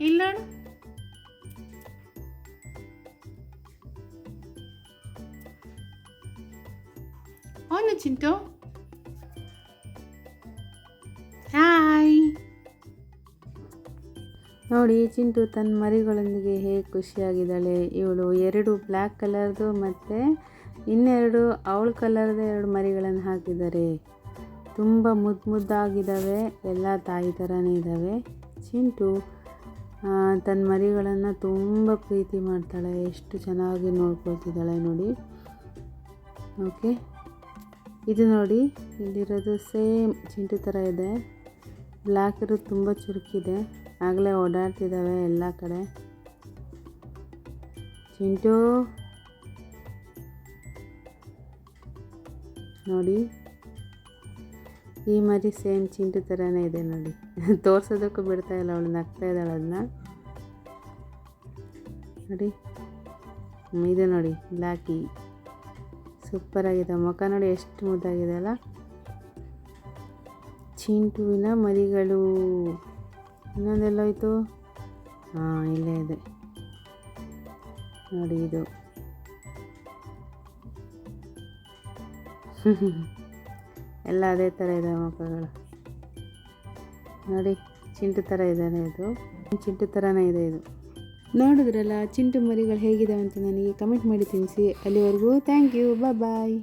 ಇಲ್ಲ ಅವನು ಚಿಂಟು? ಹಾಯ್ ನೋಡಿ, ಚಿಂಟು ತನ್ನ ಮರಿಗಳೊಂದಿಗೆ ಹೇಗೆ ಖುಷಿಯಾಗಿದ್ದಾಳೆ. ಇವಳು ಎರಡು ಬ್ಲ್ಯಾಕ್ ಕಲರ್ದು ಮತ್ತು ಇನ್ನೆರಡು ಅವಳ ಕಲರ್ದು ಎರಡು ಮರಿಗಳನ್ನು ಹಾಕಿದ್ದಾರೆ. ತುಂಬ ಮುದ್ದು ಮುದ್ದಾಗಿದ್ದಾವೆ. ಎಲ್ಲ ತಾಯಿ ಥರನೇ ಇದ್ದಾವೆ. ಚಿಂಟು ತನ್ನ ಮರಿಗಳನ್ನು ತುಂಬ ಪ್ರೀತಿ ಮಾಡ್ತಾಳೆ. ಎಷ್ಟು ಚೆನ್ನಾಗಿ ನೋಡ್ಕೊಳ್ತಿದ್ದಾಳೆ ನೋಡಿ. ಓಕೆ. ಇದು ನೋಡಿ, ಇಲ್ಲಿರೋದು ಸೇಮ್ ಚಿಂಟು ಥರ ಇದೆ. ಬ್ಲ್ಯಾಕ್ ಇರೋದು ತುಂಬ ಚುರುಕಿದೆ. ಆಗಲೇ ಓಡಾಡ್ತಿದ್ದಾವೆ ಎಲ್ಲ ಕಡೆ. ಚಿಂಟು. ನೋಡಿ. ಈ ಮರಿ ಸೇಮ್ ಚಿಂಟು ಥರನೇ ಇದೆ ನೋಡಿ. ತೋರ್ಸೋದಕ್ಕೂ ಬಿಡ್ತಾ ಇಲ್ಲ, ಅವಳು ನಗ್ತಾ ಇದ್ದಾಳೆ ಅದನ್ನ ನೋಡಿ. ಇದೆ ನೋಡಿ ಬ್ಲ್ಯಾಕಿ ಸೂಪರಾಗಿದೆ ಮುಖ ನೋಡಿ ಎಷ್ಟು ಮುದ್ದಾಗಿದೆ ಅಲ್ಲ. ಚಿಂಟುವಿನ ಮರಿಗಳು. ಇನ್ನೊಂದೆಲ್ಲೋಯ್ತು ಹಾಂ, ಇಲ್ಲೇ ಇದೆ. ನೋಡಿ ಇದು. ಎಲ್ಲ ಅದೇ ಥರ ಇದೆ ಮಕ್ಕಳು ನೋಡಿ, ಚಿಂಟು ಥರ ಇದ್ದಾನೆ ಇದು. ಚಿಂಟು ಥರನೇ ಇದೆ ಇದು. ನೋಡಿದ್ರಲ್ಲ ಚಿಂಟು ಮರಿಗಳು ಹೇಗಿದ್ದಾವೆ ಅಂತ ನನಗೆ ಕಮೆಂಟ್ ಮಾಡಿ ತಿಳಿಸಿ. ಅಲ್ಲಿವರೆಗೂ ಥ್ಯಾಂಕ್ ಯು ಬಾಯ್